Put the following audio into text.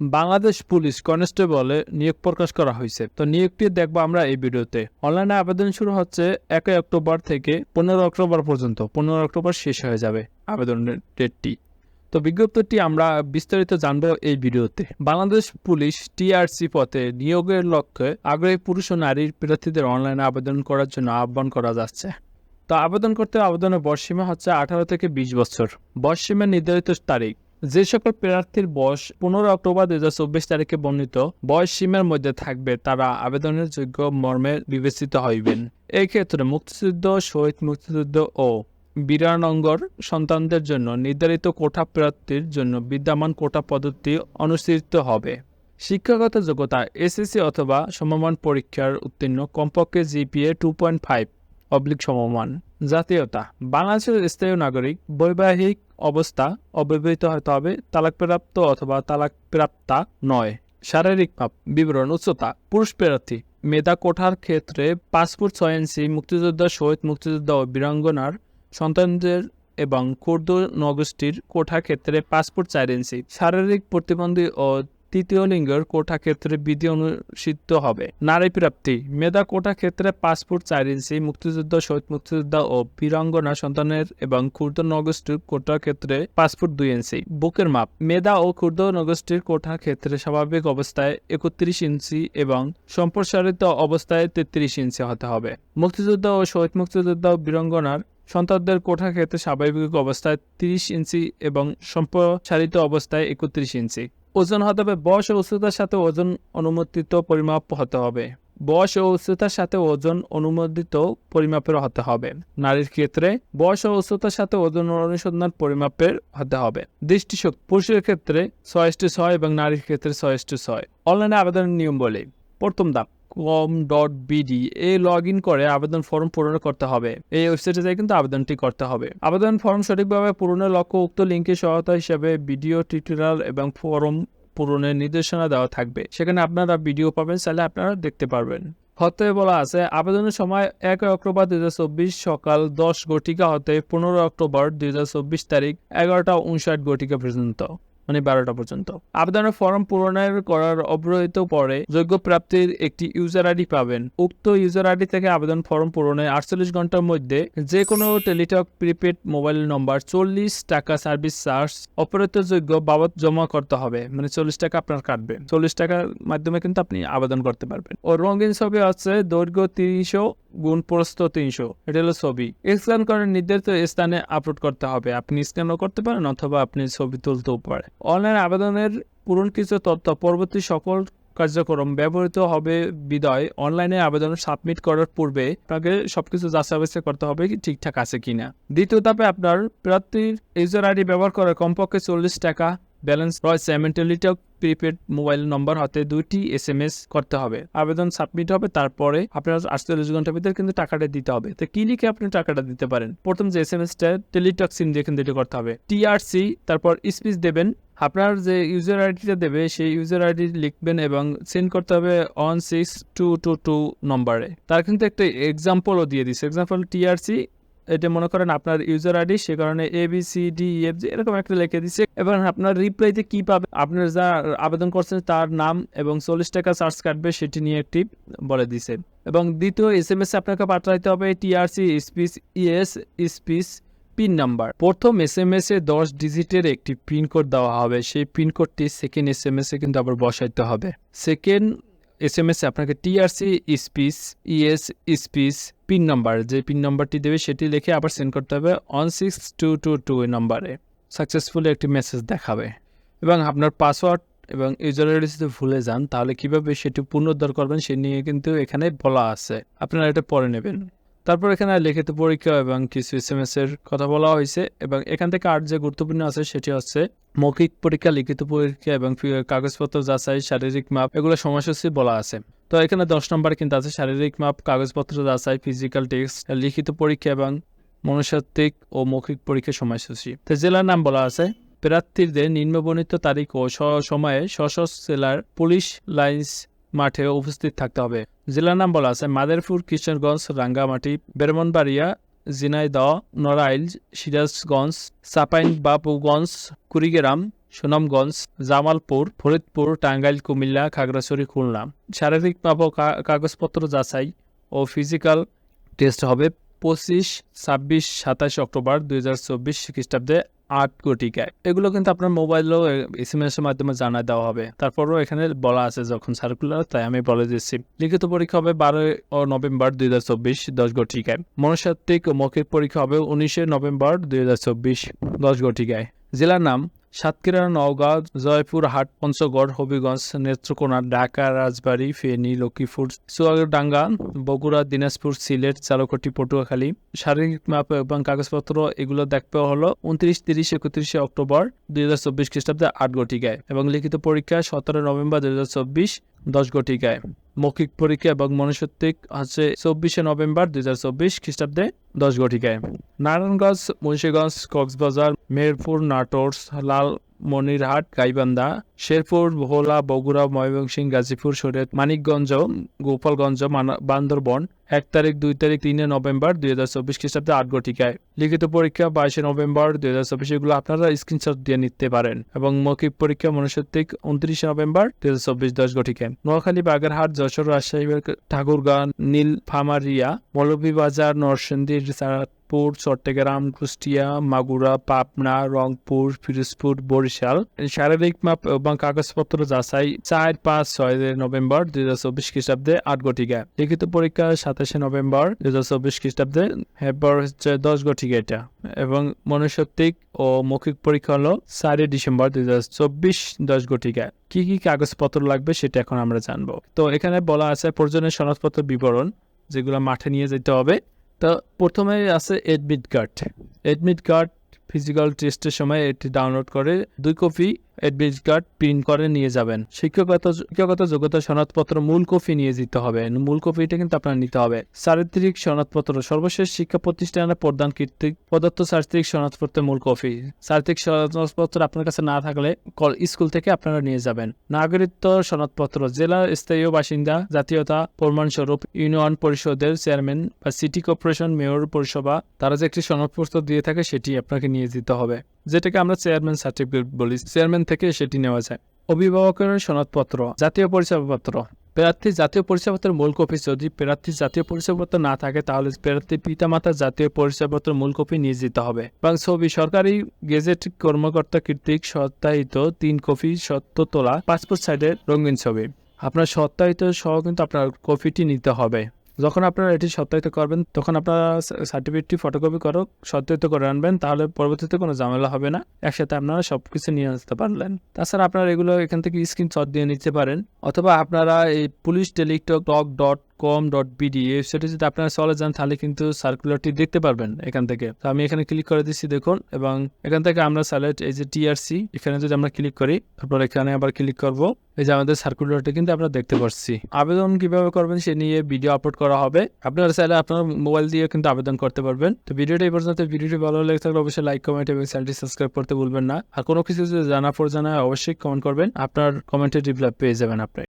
Bangladesh police কনস্টেবলে নিয়োগ প্রকাশ করা হয়েছে। তো নিয়োগটি দেখব আমরা এই ভিডিওতে। অনলাইনে আবেদন শুরু হচ্ছে একই অক্টোবর থেকে পনেরো অক্টোবর পর্যন্ত। পনেরো অক্টোবর শেষ হয়ে যাবে আবেদনের ডেটটি। তো বিজ্ঞপ্তিটি আমরা বিস্তারিত জানব এই ভিডিওতে। বাংলাদেশ পুলিশ টিআরসি পথে নিয়োগের লক্ষ্যে আগ্রহী পুরুষ ও নারীর প্রার্থীদের অনলাইনে আবেদন করার জন্য আহ্বান করা যাচ্ছে। তো আবেদন করতে আবেদনের বয়সসীমা হচ্ছে আঠারো থেকে বিশ বছর। বয়সসীমার নির্ধারিত তারিখ যে সকল প্রার্থীর বয়স পনেরো অক্টোবর দুই হাজার চব্বিশ তারিখে বর্ণিত, বয়স সীমার মধ্যে থাকবে, তারা আবেদনের যোগ্য মর্মে বিবেচিত হইবেন। ক্ষেত্রে মুক্তিযুদ্ধ, শহীদ মুক্তিযুদ্ধ ও বীরানঙ্গর সন্তানদের জন্য নির্ধারিত কোটা প্রার্থীর জন্য বিদ্যমান কোটা পদ্ধতি অনুসৃত হবে। শিক্ষাগত যোগ্যতা, এসএসসি অথবা সমমান পরীক্ষার উত্তীর্ণ, কমপক্ষে GPA two point five oblique সমমান। জাতীয়তা, বাংলাদেশের স্থায়ী নাগরিক, বৈবাহিক অবস্থা অব্যবহৃত হতে হবে তালাকপ্রাপ্ত অথবা তালাকপ্রাপ্তা নয়। শারীরিক মাপ বিবরণ, উচ্চতা, পুরুষ প্রার্থী, মেধা কোঠার ক্ষেত্রে পাসপোর্ট ছয় ইঞ্চি মুক্তিযোদ্ধা শহীদ মুক্তিযোদ্ধা ও বীরাঙ্গনার সন্তানদের এবং কুর্দ নগোষ্ঠীর কোঠা ক্ষেত্রে পাসপোর্ট চার ইঞ্চি। শারীরিক প্রতিবন্ধী ও তৃতীয় লিঙ্গের কোঠা ক্ষেত্রে বিধি অনুষ্ঠিত হবে। নারী প্রাপ্তি। মেধা কোটা ক্ষেত্রে পাসপোর্ট চার ইঞ্চি, মুক্তিযুদ্ধ, শহীদ মুক্তিযোদ্ধা ও বীরাঙ্গনা সন্তানের এবং ক্ষুদ্র নগোষ্ঠীর কোটা ক্ষেত্রে পাসপোর্ট দুই ইঞ্চি। বুকের মাপ। মেধা ও ক্ষুদ্র নগোষ্ঠীর কোঠা ক্ষেত্রে স্বাভাবিক অবস্থায় একত্রিশ ইঞ্চি এবং সম্প্রসারিত অবস্থায় তেত্রিশ ইঞ্চি হতে হবে। মুক্তিযুদ্ধ ও শহীদ মুক্তিযোদ্ধা বীরাঙ্গনার সন্তানদের কোঠা ক্ষেত্রে স্বাভাবিক অবস্থায় তিরিশ ইঞ্চি এবং সম্প্রসারিত অবস্থায় একত্রিশ ইঞ্চি। ওজন হতে হবে, বয়স ও উচ্চতার সাথে ওজন অনুমোদিত পরিমাপ হতে হবে। বয়স ও উচ্চতার সাথে ওজন অনুমোদিত পরিমাপের হতে হবে। নারীর ক্ষেত্রে বয়স ও উচ্চতার সাথে ওজন অনুসন্ধান পরিমাপের হতে হবে। দৃষ্টিশক্তি, পুরুষের ক্ষেত্রে ছয় ইস্টু ছয় এবং নারীর ক্ষেত্রে ছয় ইস্টু ছয়। অনলাইনে আবেদনের নিয়ম বলে প্রথম ধাপ কম ডট বিডি এ লগ ইন করে আবেদন ফর্ম পূরণ করতে হবে। এই ওয়েবসাইটে যাই কিন্তু আবেদনটি করতে হবে। আবেদন ফর্ম সঠিকভাবে পূরণের লক্ষ্য উক্ত লিঙ্কের সহায়তা হিসেবে ভিডিও টিউটোরিয়াল এবং ফর্ম পূরণের নির্দেশনা দেওয়া থাকবে। সেখানে আপনারা ভিডিও পাবেন, চাইলে আপনারা দেখতে পারবেন। হতে বলা আছে, আবেদনের সময় এক অক্টোবর দুই হাজার চব্বিশ সকাল দশ ঘটিকা হতে পনেরো অক্টোবর দুই হাজার চব্বিশ তারিখ এগারোটা উনষাট ঘটিকা পর্যন্ত। মানে বারোটা পর্যন্ত। আবেদনের ফর্ম পূরণের করার অব্যবহিত পরে যোগ্য প্রাপ্তির একটি ইউজার আইডি পাবেন। উক্ত ইউজার আইডি থেকে আবেদন ফর্ম পূরণে আটচল্লিশ ঘণ্টার মধ্যে যে কোনো টেলিটক, প্রিপেড মোবাইল নম্বর চল্লিশ টাকা সার্ভিস চার্জ, অপরিতযোগ্য বাবদ জমা করতে হবে। মানে চল্লিশ টাকা আপনার কাটবে। চল্লিশ টাকার মাধ্যমে কিন্তু আপনি আবেদন করতে পারবেন। ও রঙিন ছবি আছে দৈর্ঘ্য তিনশো গুণ প্রস্থ তিনশো। এটা হলো ছবি। স্ক্যান করে নির্ধারিত স্থানে আপলোড করতে হবে। আপনি স্ক্যানও করতে পারেন অথবা আপনি ছবি তুলতেও পারেন। অনলাইন আবেদনের পূরণ কিছু তথ্য পরবর্তী সকল কার্যক্রম ব্যবহৃত হবে বিদয়। অনলাইনে আবেদন সাবমিট করার পূর্বে আপনাকে সবকিছু যাচাই বাছাই করতে হবে ঠিকঠাক আছে কিনা। দ্বিতীয় ধাপে আপনার প্রার্থীর ইউজার আইডি ব্যবহার করে কমপক্ষে চল্লিশ টাকা ব্যালেন্স রয়েছে মেন্টালিটক প্রিপেড মোবাইল নম্বর হাতে দুইটি এস এম এস করতে হবে। আবেদন সাবমিট হবে, তারপরে আপনার আটচল্লিশ ঘণ্টার ভিতরে কিন্তু টাকাটা দিতে হবে। তো কি লিখে আপনি টাকাটা দিতে পারেন? প্রথম যে এস এম এসটা টেলিটক সিম দিয়ে কিন্তু করতে হবে। টিআরসি, তারপর স্পিচ দেবেন। আপনার যে ইউজার আইডিটা দেবে, সেই ইউজার আইডি লিখবেন এবং সেন্ড করতে হবে one six two two two নম্বরে। তার কিন্তু একটা এক্সাম্পলও দিয়ে দিচ্ছে এক্সাম্পল টিআরসি এটা মনে করেন আপনার ইউজার আইডি সে কারণে A B C D F G এরকম একটা লিখে দিচ্ছে এবং আপনার রিপ্লাইতে কি পাবে? আপনার যা আবেদন করছেন তার নাম এবং চল্লিশ টাকা চার্জ কাটবে, সেটি নিয়ে একটি বলে দিছে। এবং দ্বিতীয় এস এম এস আপনাকে পাঠাইতে হবে TRC space ES space PIN number প্রথম এস এম এস এ দশ ডিজিটের একটি পিন কোড দেওয়া হবে। সেই পিন কোডটি সেকেন্ড এস এম এস এ কিন্তু আবার বসাইতে হবে। সেকেন্ড এস এম এস আপনাকে TRC space ES space PIN number যে পিন নাম্বারটি দেবে সেটি লিখে আবার সেন্ড করতে হবে one six two two two নাম্বারে সাকসেসফুলি একটি মেসেজ দেখাবে। এবং আপনার পাসওয়ার্ড এবং ইউজার আইডি যদি ভুলে যান, তাহলে কীভাবে সেটি পুনরুদ্ধার করবেন, সে নিয়ে কিন্তু এখানে বলা আছে। আপনারা এটা পরে নেবেন। তারপর এখানে লিখিত পরীক্ষা এবং কিছু এস এম এর কথা বলা হয়েছে এবং এখান থেকে আর যে গুরুত্বপূর্ণ আছে সেটি হচ্ছে মৌখিক পরীক্ষা, লিখিত পরীক্ষা এবং কাগজপত্র যাচাই, শারীরিক মাপ এগুলো সময়সূচি বলা আছে। তো এখানে দশ নম্বর কিন্তু আছে শারীরিক মাপ, কাগজপত্র যাচাই ফিজিক্যাল টেস্ট লিখিত পরীক্ষা এবং মনস্তাত্ত্বিক ও মৌখিক পরীক্ষার সময়সূচি। তো জেলার নাম বলা আছে। প্রার্থীদের নিম্নবর্ণিত তারিখ ও সময়ে সশস্ত্র জেলার পুলিশ লাইন্স মাঠে উপস্থিত থাকতে হবে। জেলার নাম বলা আছে মাদারপুর, কিশোরগঞ্জ, রাঙ্গামাটি, বেরমনবাড়িয়া, ঝিনাইদহ, নড়াইল, সিরাজগঞ্জ, চাপাইন বাবুগঞ্জ কুড়িগ্রাম, সুনামগঞ্জ, জামালপুর, ফরিদপুর, টাঙ্গাইল, কুমিল্লা, খাগড়াছড়ি, খুলনা। শারীরিক কা- কাগজপত্র যাচাই ও ফিজিক্যাল টেস্ট হবে পঁচিশ, ছাব্বিশ সাতাশ অক্টোবর দুই হাজার চব্বিশ খ্রিস্টাব্দে। আট কোটিকায় এগুলো কিন্তু আপনার মোবাইলও এস এম এস এর মাধ্যমে জানা দেওয়া হবে। তারপরও এখানে বলা আছে যখন সার্কুলার তাই আমি বলে দিচ্ছি। লিখিত পরীক্ষা হবে বারোই ও নভেম্বর দুই হাজার চব্বিশ, দশ গোটিকায় মনস্তাত্ত্বিক ও মৌখিক পরীক্ষা হবে উনিশে নভেম্বর দুই হাজার চব্বিশ, দশ গোটিকায় জেলার নাম সাতক্ষীরা, নওগাঁ, জয়পুর, হাট, পঞ্চগড়, হবিগঞ্জ, নেত্রকোনা, ঢাকা, রাজবাড়ী, ফেনী, লক্ষ্মীপুর, চুয়াডাঙ্গা, বগুড়া, দিনাজপুর, সিলেট, চালকটি, পটুয়াখালী। শারীরিক মাপ এবং কাগজপত্র এগুলো দেখতে হলো উনত্রিশ, তিরিশ, একত্রিশে অক্টোবর দুই হাজার চব্বিশ খ্রিস্টাব্দে আট গায়ে এবং লিখিত পরীক্ষা সতেরো নভেম্বর দুই হাজার চব্বিশ দশ গটিকায়। মৌখিক পরীক্ষা এবং মনসত্ত্বিক আছে চব্বিশে নভেম্বর দুই হাজার চব্বিশ খ্রিস্টাব্দে দশ গটিকায়। নারায়ণগঞ্জ, মুন্সীগঞ্জ, কক্সবাজার মেহেরপুর নাটোর, লাল, মনিরহাট, গাইবান্ধা, শেরপুর, ভোলা, বগুড়া, ময়মনসিংহ, গাজীপুর শরীয়ত মানিকগঞ্জ, গোপালগঞ্জ বান্দরবন এক তারিখ, দুই তারিখ, তিনে নভেম্বর দুই হাজার চব্বিশ খ্রিস্টাব্দে আট গটিকায়। লিখিত পরীক্ষা বাইশে নভেম্বর দুই হাজার চব্বিশ এগুলো আপনারা স্ক্রিনশট দিয়ে নিতে পারেন এবং মৌখিক পরীক্ষা মনস্তাত্ত্বিক উনত্রিশে নভেম্বর দুই হাজার চব্বিশ দশ গটিকায়। নোয়াখালী, বাগেরহাট, যশোর, রাজশাহী ঠাকুরগাঁ নীলফামারিয়া মৌলভীবাজার, নরসিংদী চাঁদপুর চট্টগ্রাম, কুষ্টিয়া, মাগুরা, পাবনা, রংপুর ফিরোজপুর বরিশাল। শারীরিক মাপ এবং কাগজপত্র যাচাই চার পাঁচ ছয় নভেম্বর দুই হাজার চব্বিশ খ্রিস্টাব্দে আট গটিকা লিখিত পরীক্ষা সাতাশে নভেম্বর দু হাজার চব্বিশ খ্রিস্টাব্দে এরপর হচ্ছে দশ গটিকা এটা। এবং মনুষ্যত্বিক ও মৌখিক পরীক্ষা হলো চারই ডিসেম্বর দুই হাজার চব্বিশ দশ গটিকা কি কি কাগজপত্র লাগবে সেটা এখন আমরা জানব। তো এখানে বলা আছে প্রয়োজনীয় সনদপত্র বিবরণ, যেগুলো মাঠে নিয়ে যেতে হবে। তো প্রথমে আছে admit card. Admit card physical টেস্টের সময় এটি ডাউনলোড করে দুই কপি এডমিট কার্ড প্রিন্ট করে নিয়ে যাবেন। শিক্ষকগত শিক্ষাগত যোগ্যতা সনদপত্র মূল কপি নিয়ে যেতে হবে। মূল কপিটা কিন্তু আপনার নিতে হবে। চারিত্রিক সনদপত্র, সর্বশেষ শিক্ষা প্রতিষ্ঠানে প্রদান কর্তৃক প্রদত্ত চারিত্রিক সনদপত্রের মূল কপি। চারিত্রিক সনদপত্র আপনার কাছে না থাকলে কল- স্কুল থেকে আপনারা নিয়ে যাবেন। নাগরিকত্ব সনদপত্র জেলার স্থায়ী বাসিন্দা, জাতীয়তা প্রমাণস্বরূপ ইউনিয়ন পরিষদের চেয়ারম্যান বা সিটি কর্পোরেশন মেয়র পরিষেবা। তারা যে একটি সনদপত্র দিয়ে থাকে, সেটি আপনাকে নিয়ে যেতে হবে। যেটাকে আমরা চেয়ারম্যান সার্টিফিকেট বলি। চেয়ারম্যান থেকে সেটি নেওয়া যায়। অভিভাবকের সনদপত্র, জাতীয় পরিচয়পত্র। প্রার্থী জাতীয় পরিচয়পত্রের মূল কপি যদি প্রার্থী জাতীয় পরিচয়পত্র না থাকে, তাহলে প্রার্থী পিতামাতার জাতীয় পরিচয়পত্রের মূল কপি নিয়ে যেতে হবে। এবং ছবি, সরকারি গেজেট কর্মকর্তা কর্তৃক সত্যায়িত তিন কপি সত্য তোলা, পাসপোর্ট সাইজের রঙিন ছবি। আপনার সত্যায়িত সহ কিন্তু আপনার কপিটি নিতে হবে। যখন আপনারা এটি সত্যায়িত করবেন, তখন আপনারা সার্টিফিকেটটি ফটোকপি করো সত্যায়িত করে আনবেন, তাহলে পরবর্তীতে কোনো ঝামেলা হবে না। একসাথে আপনারা সব কিছু নিয়ে আসতে পারলেন। তাছাড়া আপনারা এগুলো এখান থেকে স্ক্রিনশট দিয়ে নিতে পারেন, অথবা আপনারা এই police Teletalk dot com dot BD ওয়েবসাইটে যদি আপনারা চলে যান, তাহলে কিন্তু সার্কুলারটি দেখতে পারবেন এখান থেকে। তো আমি এখানে ক্লিক করে দিচ্ছি, দেখুন, এবং এখান থেকে আমরা সাইলেট এই যে টিআরসি এখানে যদি আমরা ক্লিক করি, তারপর এখানে আবার ক্লিক করব। এই যে আমাদের সার্কুলারটা কিন্তু আমরা দেখতে পাচ্ছি আবেদন কীভাবে করবেন সে নিয়ে ভিডিও আপলোড করা হবে। আপনারা চাইলে আপনার মোবাইল দিয়ে কিন্তু আবেদন করতে পারবেন। তো ভিডিওটা এই পর্যন্ত। ভিডিওটি ভালো লেগে থাকলে অবশ্যই লাইক কমেন্ট এবং চ্যানেলটি সাবস্ক্রাইব করতে ভুলবেন না। আর কোনো কিছু যদি জানা পর জানা অবশ্যই কমেন্ট করবেন। আপনার কমেন্টের রিপ্লাই পেয়ে যাবেন আপনি।